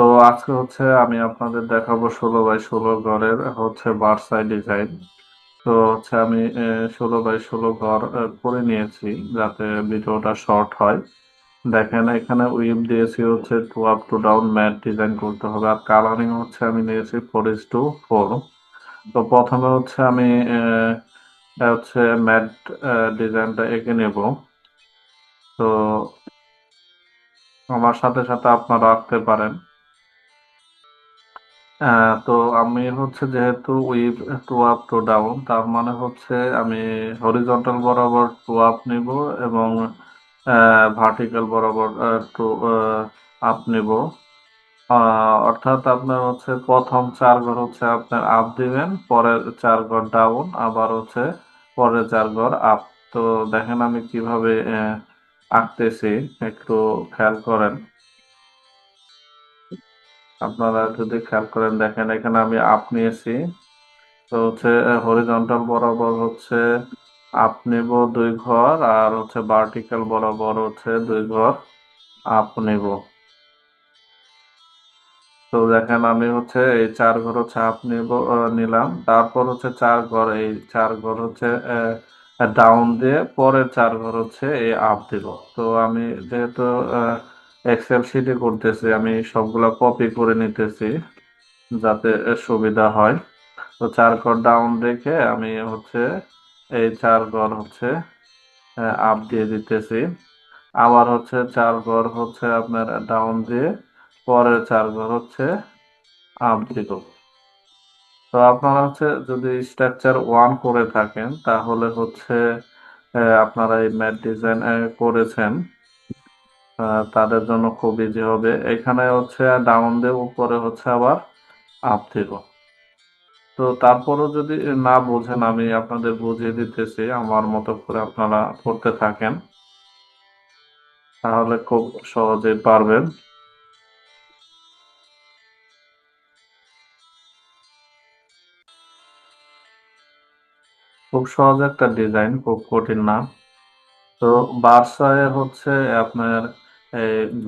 তো আজকে হচ্ছে আমি আপনাদের দেখাবো ষোলো বাই ষোলো ঘরের হচ্ছে বার্সাই ডিজাইন তো হচ্ছে আমি ষোলো বাই ষোলো ঘর করে নিয়েছি যাতে ভিডিওটা শর্ট হয়। দেখেন এখানে উইপ দিয়েছি হচ্ছে two up two down mat design করতে হবে। আর কালারিং হচ্ছে আমি নিয়েছি ফোর ইস টু ফোর তো প্রথমে হচ্ছে আমি হচ্ছে ম্যাট ডিজাইনটা এঁকে নেব। তো আমার সাথে সাথে আপনারা রাখতে পারেন। তো আমি হচ্ছে যেহেতু weave two up two down তার মানে হচ্ছে আমি হরিজন্টাল বরাবর টু আপ নিব এবং ভার্টিক্যাল বরাবর টু আপ নিব। অর্থাৎ আপনার হচ্ছে প্রথম চার ঘর হচ্ছে আপনার আপ দিবেন, পরের চার ঘর ডাউন আবার হচ্ছে পরের চার ঘর আপ তো দেখেন আমি কীভাবে আঁকতেছি, একটু খেয়াল করেন। আপনারা যদি খেয়াল করেন, দেখেন এখানে আমি আপ নিয়েছি। তো হচ্ছে হরিজন্টাল বরাবর হচ্ছে আপ নেব দুই ঘর, আর হচ্ছে ভার্টিক্যাল বরাবর হচ্ছে দুই ঘর আপ নেব। তো দেখেন আমি হচ্ছে এই চার ঘর হচ্ছে আপ নেব নিলাম। তারপর হচ্ছে চার ঘর, এই চার ঘর হচ্ছে ডাউন দিয়ে পরের চার ঘর হচ্ছে এই আপ দিব। তো আমি যেহেতু এক্সেল শিটে করতেছি, আমি সবগুলা কপি করে নিতেছি যাতে সুবিধা হয়। তো চার ঘর ডাউন রেখে আমি হচ্ছে এই চার ঘর হচ্ছে আপ দিয়ে দিতেছি। আবার হচ্ছে চার ঘর হচ্ছে আপনার ডাউন দিয়ে পরের চার ঘর হচ্ছে আপ দিব। তো আপনারা হচ্ছে যদি স্ট্রাকচার ওয়ান করে থাকেন, তাহলে হচ্ছে আপনারা এই ম্যাট ডিজাইন করেছেন। তাদের জন্য খুব ইজি হবে। এখানে হচ্ছে ডাউন দিয়ে উপরে হচ্ছে আবার আপ দিব। তো তারপরও যদি না বোঝেন, আমি আপনাদের বুঝিয়ে দিতেছি, আমার মতো করে আপনারা পড়তে থাকেন, তাহলে খুব সহজে পারবেন। খুব সহজ একটা ডিজাইন, খুব কঠিন না। তো বার্সায় হচ্ছে আপনার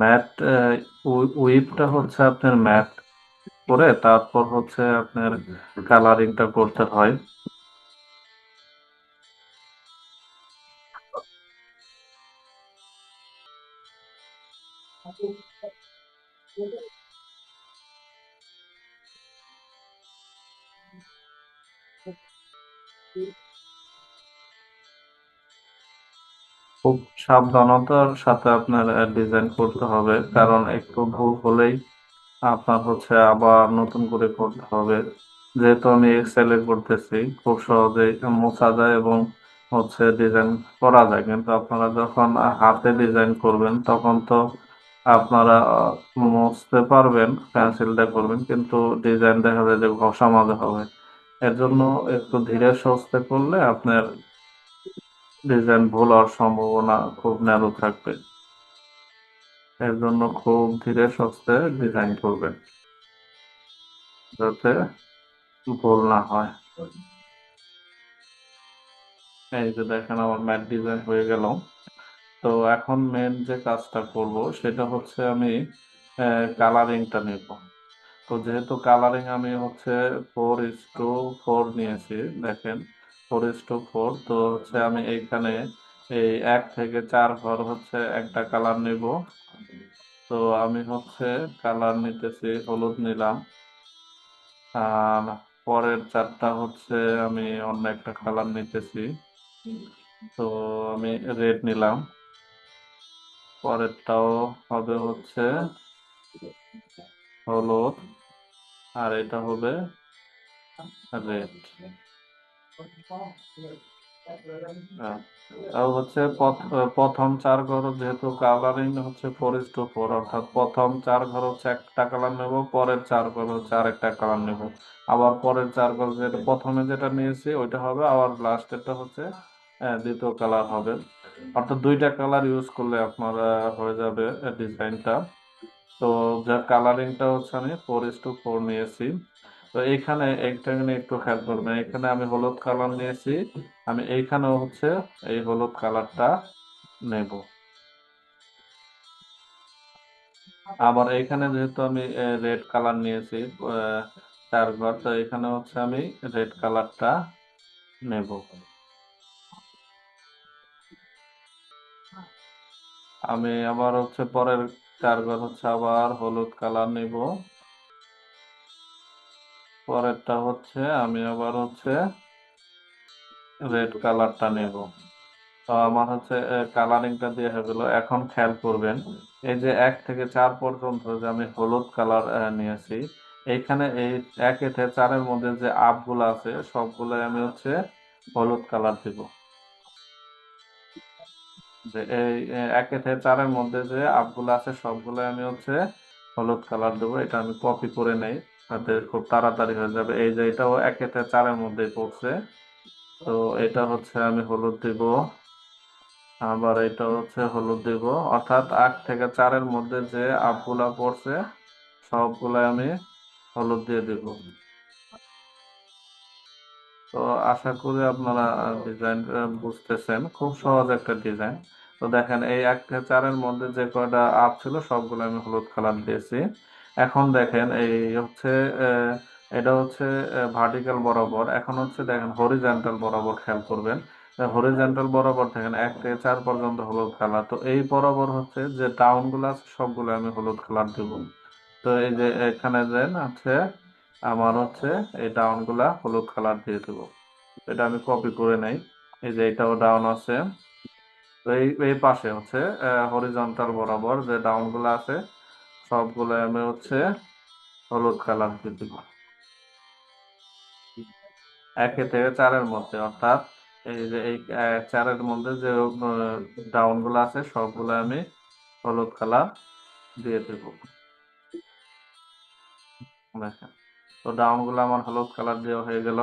ম্যাট উইপটা হচ্ছে আপনার ম্যাট করে তারপর হচ্ছে আপনার কালারিংটা করতে হয়। খুব সাবধানতার সাথে আপনার ডিজাইন করতে হবে। কারণ একটু ভুল হলেই আপনার হচ্ছে আবার নতুন করে করতে হবে। যেহেতু আমি এক্সেলে করতেছি, খুব সহজেই মোছা যায় এবং হচ্ছে ডিজাইন করা যায়। কিন্তু আপনারা যখন হাতে ডিজাইন করবেন, তখন তো আপনারা মুছতে পারবেন পেন্সিলটা করবেন, কিন্তু ডিজাইন দেখা যায় যে ঘষা মাঝে হবে। এর জন্য একটু ধীরে সস্তে করলে আপনার ডিজাইন ভুল হওয়ার সম্ভাবনা খুব ন্যারো থাকবে। এর জন্য খুব ধীরে সস্তে ডিজাইন করবেন, যাতে ভুল না হয়। এই যে দেখেন আমার ম্যাট ডিজাইন হয়ে গেল। তো এখন মেন যে কাজটা করব, সেটা হচ্ছে আমি কালারিংটা নেব। তো যেহেতু কালারিং আমি হচ্ছে ফোর ইস টু ফোর নিয়েছি, দেখেন ফোর ইস টু ফোর তো হচ্ছে আমি এইখানে এই এক থেকে চার ঘর হচ্ছে একটা কালার নিব। তো আমি হচ্ছে কালার নিতেছি, হলুদ নিলাম। আর পরের চারটা হচ্ছে আমি অন্য একটা কালার নিতেছি। তো আমি রেড নিলাম। পরেরটাও হবে হচ্ছে হলুদ। আর এটা হবে রেড হচ্ছে প্রথম চার ঘর যেহেতু কালারিং হচ্ছে ফোর ইস টু ফোর অর্থাৎ প্রথম চার ঘর হচ্ছে একটা কালার নেব, পরের চার ঘর হচ্ছে আরেকটা কালার নেব। আবার পরের চার ঘর যেটা, প্রথমে যেটা নিয়েছি ওইটা হবে, আবার লাস্টেরটা হচ্ছে দ্বিতীয় কালার হবে। অর্থাৎ দুইটা কালার ইউজ করলে আপনার হয়ে যাবে ডিজাইনটা তো যার কালারিংটা হচ্ছে আমি ফোর ইস টু ফোর নিয়েছি। তো এইখানে এখানে একটু খেয়াল করবেন, এখানে আমি হলুদ কালার নিয়েছি, আমি এইখানেও হচ্ছে এই হলুদ কালারটা নেব। আবার এখানে যেহেতু আমি রেড কালার নিয়েছি চার ঘর, তো এখানে হচ্ছে আমি রেড কালারটা নেব। আমি আবার হচ্ছে পরের চার ঘর হচ্ছে আবার হলুদ কালার নিব। পরেরটা হচ্ছে আমি আবার হচ্ছে রেড কালারটা নেব। আমার হচ্ছে কালারিংটা দিয়ে হয়ে গেল। এখন খেয়াল করবেন, এই যে এক থেকে চার পর্যন্ত যে আমি হলুদ কালার নিয়েছি, এইখানে এই এক থেকে চারের মধ্যে যে আপগুলো আছে সবগুলো আমি হচ্ছে হলুদ কালার দিব। যে এই এক থেকে চারের মধ্যে যে আপগুলো আছে সবগুলো আমি হচ্ছে হলুদ কালার দেবো। এটা আমি কপি করে নেই। তাতে খুব তাড়াতাড়ি হয়ে যাবে। এই যে এটাও এক থেকে চারের মধ্যেই পড়ছে। তো এটা হচ্ছে আমি হলুদ দিব। আবার এটা হচ্ছে হলুদ দিব। অর্থাৎ আট থেকে চারের মধ্যে যে আপগুলা পড়ছে সবগুলা আমি হলুদ দিয়ে দিব। তো আশা করি আপনারা ডিজাইন বুঝতেছেন। খুব সহজ একটা ডিজাইন তো দেখেন, এই এক চারের মধ্যে যে কয়টা আপ ছিল, সবগুলো আমি হলুদ কালার দিয়েছি। এখন দেখেন এই হচ্ছে এটা হচ্ছে ভার্টিক্যাল বরাবর। এখন হচ্ছে দেখেন হরিজন্টাল বরাবর খেয়াল করবেন। হরিজেন্টাল বরাবর দেখেন এক থেকে চার পর্যন্ত হলুদ কালার তো এই বরাবর হচ্ছে যে ডাউনগুলো আছে সবগুলো আমি হলুদ কালার দিব। তো এই যে এখানে দেন আছে আমার হচ্ছে এই ডাউনগুলা হলুদ কালার দিয়ে দেবো। এটা আমি কপি করে নেই। এই যে এটাও ডাউন আছে। তো এই এই পাশে হচ্ছে হরিজন্টাল বরাবর যে ডাউনগুলো আছে সবগুলো আমি হচ্ছে হলুদ কালার দিয়ে দিব। একে থেকে চারের মধ্যে, অর্থাৎ এই যে এই চারের মধ্যে যে ডাউনগুলো আছে, সবগুলো আমি হলুদ কালার দিয়ে দেব। দেখেন, তো ডাউনগুলো আমার হলুদ কালার দেওয়া হয়ে গেল।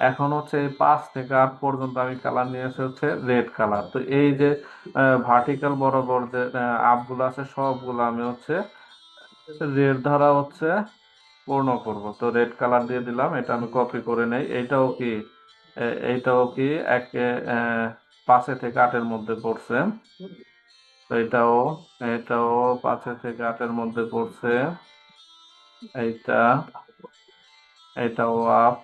এখন হচ্ছে এই পাঁচ থেকে আট পর্যন্ত আমি কালার নিয়ে এসে হচ্ছে রেড কালার। তো এই যে ভার্টিক্যাল বরাবর যে আপগুলো আছে, সবগুলো আমি হচ্ছে রেড ধারা হচ্ছে পূর্ণ করব। তো রেড কালার দিয়ে দিলাম, এটা আমি কপি করে নেই। এইটাও কি এইটাও কি এক পাঁচে থেকে আটের মধ্যে পড়ছে। তো এটাও এটাও পাঁচে থেকে আটের মধ্যে পড়ছে। এইটা এটাও আপ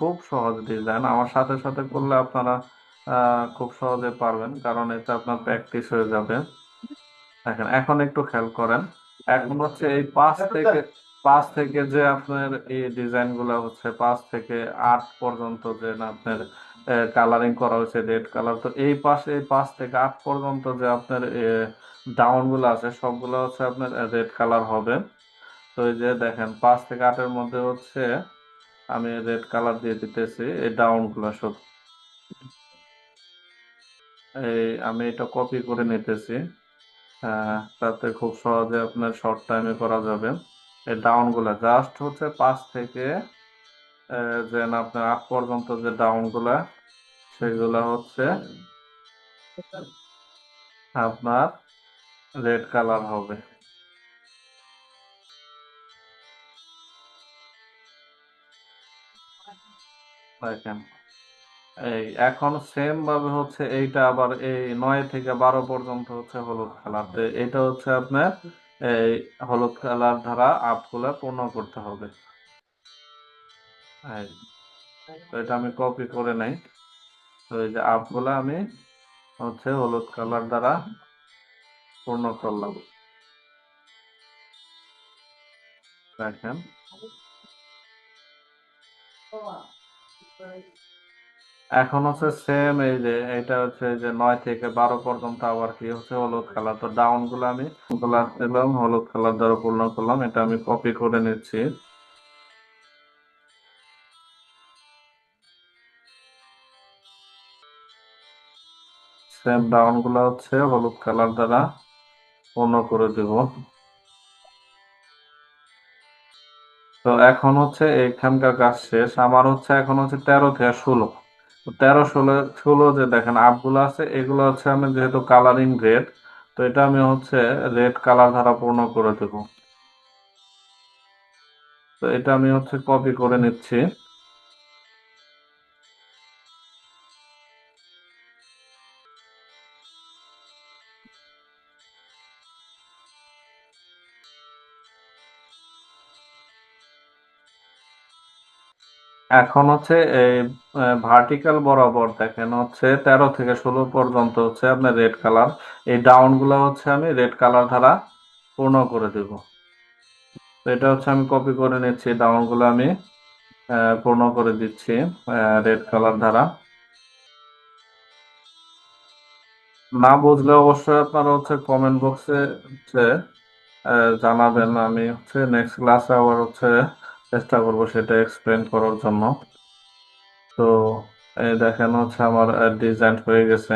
খুব সহজ ডিজাইন আমার সাথে সাথে করলে আপনারা খুব সহজে পারবেন, কারণ এটা আপনার প্র্যাকটিস হয়ে যাবে। দেখেন এখন একটু খেয়াল করেন। এখন হচ্ছে এই পাঁচ থেকে পাঁচ থেকে যে আপনার এই ডিজাইনগুলা হচ্ছে পাঁচ থেকে আট পর্যন্ত যে আপনার কালারিং করা হয়েছে রেড কালার তো এই পাশে এই পাঁচ থেকে আট পর্যন্ত যে আপনার ডাউনগুলো আছে সবগুলো হচ্ছে আপনার রেড কালার হবে। তো এই যে দেখেন পাঁচ থেকে আটের মধ্যে হচ্ছে আমি রেড কালার দিয়ে দিতেছি এই ডাউনগুলো সব এই আমি এটা কপি করে নিতেছি। তাতে খুব সহজে আপনার শর্ট টাইমে করা যাবে। এই ডাউনগুলা জাস্ট হচ্ছে পাঁচ থেকে আহ, যে আপনার আট পর্যন্ত যে ডাউনগুলা সেগুলা হচ্ছে আপনার রেড কালার হবে। দেখেন। এই, এখন সেম ভাবে হচ্ছে এইটা আবার এই নয় থেকে বারো পর্যন্ত হচ্ছে হলুদ কালার এটা হচ্ছে আপনার এই হলুদ কালার দ্বারা আপগুলা পূর্ণ করতে হবে। এটা আমি কপি করে নেই। তো এই যে আপগুলা আমি হচ্ছে হলুদ কালার দ্বারা পূর্ণ করলাম। দেখেন। এখন হচ্ছে সেম এই যে এটা হচ্ছে যে নয় থেকে বারো পর্যন্ত আবার কি হচ্ছে? হলুদ কালার তো ডাউনগুলো আমি কালার দিলাম, হলুদ কালার দ্বারা পূর্ণ করলাম। এটা আমি কপি করে নিচ্ছি। সেম ডাউনগুলো হচ্ছে হলুদ কালার দ্বারা পূর্ণ করে দেব। তো এখন হচ্ছে এইখানকার কাজ শেষ। আমার হচ্ছে এখন হচ্ছে তেরো থেকে ষোলো। তেরো ষোলো ষোলো যে দেখেন আপগুলো আছে, এগুলো হচ্ছে আমি যেহেতু কালারিং রেড তো এটা আমি হচ্ছে রেড কালার দ্বারা পূর্ণ করে দেব। তো এটা আমি হচ্ছে কপি করে নিচ্ছি। এখন হচ্ছে এই ভার্টিক্যাল বরাবর দেখেন হচ্ছে তেরো থেকে ষোলো পর্যন্ত হচ্ছে আপনার রেড কালার এই ডাউনগুলো হচ্ছে আমি রেড কালার দ্বারা পূর্ণ করে দেব। এটা হচ্ছে আমি কপি করে নিচ্ছি ডাউনগুলো আমি পূর্ণ করে দিচ্ছি রেড কালার দ্বারা। না বুঝলে অবশ্যই আপনারা হচ্ছে কমেন্ট বক্সে হচ্ছে জানাবেন। আমি হচ্ছে নেক্সট ক্লাসে আবার হচ্ছে চেষ্টা করব সেটা এক্সপ্লেন করার জন্য। তো এই দেখেন হচ্ছে আমার ডিজাইন হয়ে গেছে।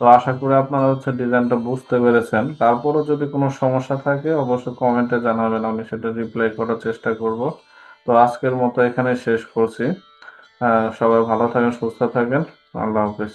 তো আশা করি আপনারা হচ্ছে ডিজাইনটা বুঝতে পেরেছেন। তারপরও যদি কোনো সমস্যা থাকে, অবশ্যই কমেন্টে জানাবেন, আমি সেটা রিপ্লাই করার চেষ্টা করব। তো আজকের মতো এখানে শেষ করছি। সবাই ভালো থাকেন, সুস্থ থাকেন। আল্লাহ হাফিজ।